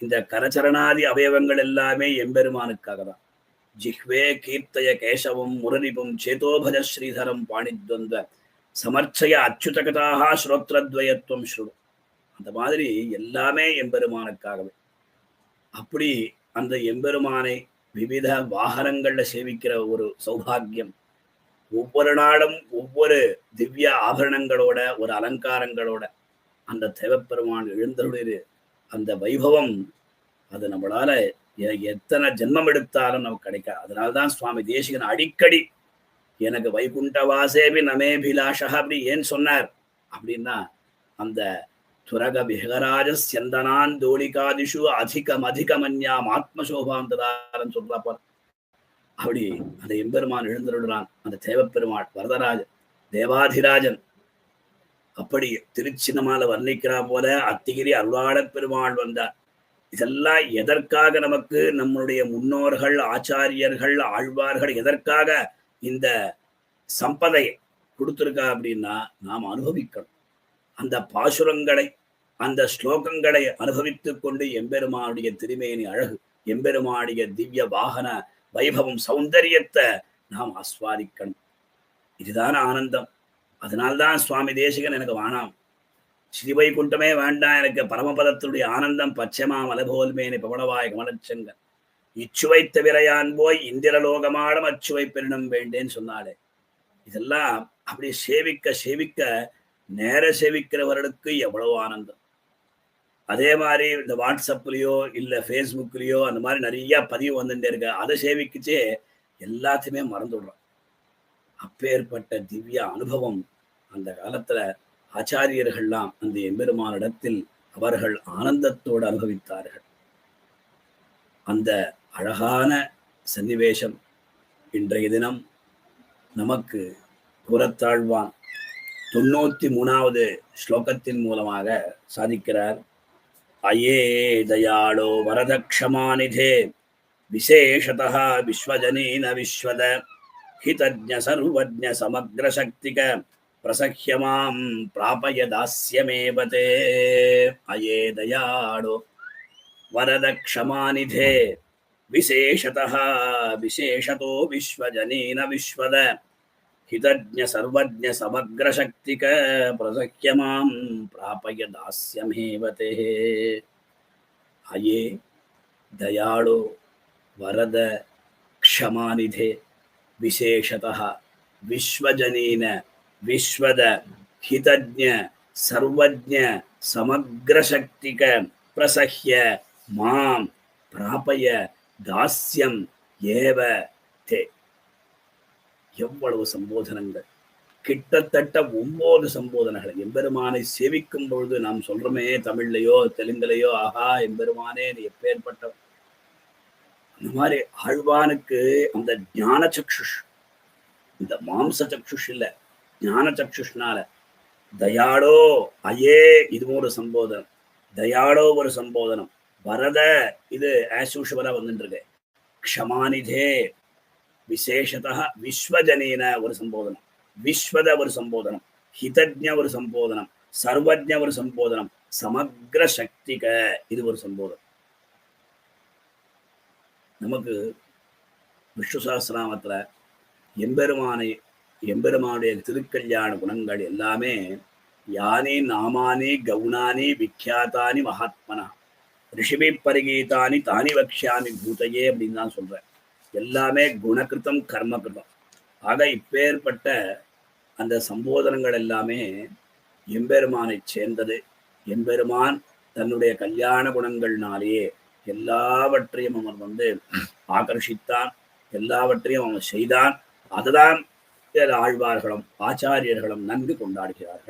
இந்த கரச்சரணாதி அவயவங்கள் எல்லாமே எம்பெருமானுக்காக தான் ஜிஹ்வே கீர்த்தய கேசவம் முரரிபும் சேதோபஜ ஸ்ரீதரம் பாணித்வந்த சமர்ச்சய அச்சுதகதாக ஸ்ரோத்ரத்வயத்துவம் ஸ்ருடு அந்த மாதிரி எல்லாமே எம்பெருமானுக்காகவே. அப்படி அந்த எம்பெருமானை விவித வாகனங்கள்ல சேவிக்கிற ஒரு சௌபாகியம் ஒவ்வொரு நாளும் ஒவ்வொரு திவ்ய ஆபரணங்களோட ஒரு அலங்காரங்களோட அந்த தேவப்பெருமான் எழுந்தருளிரு அந்த வைபவம் அது நம்மளால எத்தனை ஜென்மம் எடுத்தாலும் நமக்கு கிடைக்காது. அதனால்தான் சுவாமி தேசிகன் அடிக்கடி எனக்கு வைகுண்ட வாசேபி நமேபிலாஷா அப்படி ஏன் சொன்னார்? அப்படின்னா அந்த துரக விகராஜ செந்தனான் தோலிகாதிஷு அதிகம் அதிகமன்யாம் ஆத்மசோபாம் ததாரன் சொல்றா அப்படி அந்த எம்பெருமான் எழுந்தருள்ளான் அந்த தேவப்பெருமாள் வரதராஜன் தேவாதிராஜன் அப்படி திருச்சினமால வர்ணிக்கிறா போல அத்திகிரி அருளாளர் பெருமாள் வந்தார். இதெல்லாம் எதற்காக நமக்கு நம்மளுடைய முன்னோர்கள் ஆச்சாரியர்கள் ஆழ்வார்கள் எதற்காக இந்த சம்பதை கொடுத்துருக்கா அப்படின்னா நாம் அனுபவிக்கணும். அந்த பாசுரங்களை அந்த ஸ்லோகங்களை அனுபவித்துக் கொண்டு எம்பெருமானுடைய திருமேனி அழகு எம்பெருமானுடைய திவ்ய வாகன வைபவம் சௌந்தரியத்தை நாம் ஆஸ்வாதிக்கணும். இதுதான் ஆனந்தம். அதனால்தான் சுவாமி தேசிகன் எனக்கு வானாம். ஸ்ரீவைகுண்டமே வேண்டாம் எனக்கு பரமபதத்தினுடைய ஆனந்தம் பச்சைமா மலபோல்மேனி பவனவாய் கமலச்சங்கன் இச்சுவை தவிரையான் போய் இந்திரலோகமாடம் அச்சுவை பெருணம் வேண்டேன்னு சொன்னாலே இதெல்லாம் அப்படி சேவிக்க சேவிக்க நேர சேவிக்கிறவர்களுக்கு எவ்வளவு ஆனந்தம். அதே மாதிரி இந்த வாட்ஸ்அப்லயோ இல்லை ஃபேஸ்புக்லயோ அந்த மாதிரி நிறைய பதிவு வந்துட்டே இருக்கு. அதை சேவிக்குச்சே எல்லாத்தையுமே மறந்துடுறோம். அப்பேற்பட்ட திவ்ய அனுபவம் அந்த காலத்துல ஆச்சாரியர்கள்லாம் அந்த எம்பெருமானிடத்தில் அவர்கள் ஆனந்தத்தோடு அனுபவித்தார்கள். அந்த அழகான சன்னிவேஷம் இன்றைய தினம் நமக்கு புறத்தாழ்வான் தொண்ணூத்தி மூணாவது ஸ்லோகத்தின் மூலமாக சாதிக்கிறார். அயே தயாளோ வரதக்ஷமானிதே விசேஷதா விஸ்வஜனீன விஸ்வத हितज्ञ सर्वज्ञ समग्र शक्तिक प्रसख्य माम प्रापय दास्यमेव ते। अये दयाडो वरद क्षमानिधे विशेषतः विशेषतो विश्वजनीन विश्वद। हितज्ञ सर्वज्ञ समग्र शक्तिक प्रसख्य माम प्रापय दास्यमेव ते। अये दयाडो वरद क्षमानिधे விசேஷதா விஸ்வஜனீன விஸ்வத ஹிதஜ சர்வஜ சமக்ரசக்திக பிரசஹ்ய மாம் பிராபய தாஸ்யம் ஏவ தே எவ்வளவு சம்போதனங்கள். கிட்டத்தட்ட ஒன்பது சம்போதனைகள் எம்பெருமானை சேவிக்கும் பொழுது நாம் சொல்றோமே தமிழ்லையோ தெலுங்கிலையோ ஆஹா எம்பெருமானே நீ எப்பேற்பட்ட இந்த மாதிரி ஆழ்வானுக்கு அந்த ஞான சக்ஷுஷ் இந்த மாம்ச சக்ஷுஷ் இல்ல ஞான சக்ஷுஷ்னால தயாளோ அயே இதுவும் ஒரு சம்போதனம். தயாளோ ஒரு சம்போதனம். வரத இது ஆஸ் யூஷுவலா வந்துட்டு இருக்கு க்ஷமானிதே விசேஷதா விஸ்வஜனீன ஒரு சம்போதனம். விஸ்வத ஒரு சம்போதனம். ஹிதஜ்ஞ ஒரு சம்போதனம். சர்வஜ ஒரு சம்போதனம். சமக்ர சக்திக இது ஒரு சம்போதனம். நமக்கு விஷ்ணு சஹஸ்ரநாமத்துல எம்பெருமானை எம்பெருமானுடைய திருக்கல்யாண குணங்கள் எல்லாமே யானி நாமானி கவுனானி விக்யாத்தானி மகாத்மனா. ரிஷிபி பரிகீதானி தானி வக்ஷாமி பூதையே அப்படின்னு தான் சொல்கிறேன் எல்லாமே குணகிருத்தம் கர்மகிருத்தம். ஆக இப்பேற்பட்ட அந்த சம்போதனங்கள் எல்லாமே எம்பெருமானை சேர்ந்தது. எம்பெருமான் தன்னுடைய கல்யாண குணங்கள்னாலேயே எல்லாவற்றையும் அவன் வந்து ஆகர்ஷித்தான் எல்லாவற்றையும் அவன் செய்தான். அதுதான் ஆழ்வார்களும் ஆச்சாரியர்களும் நன்கு கொண்டாடுகிறார்கள்.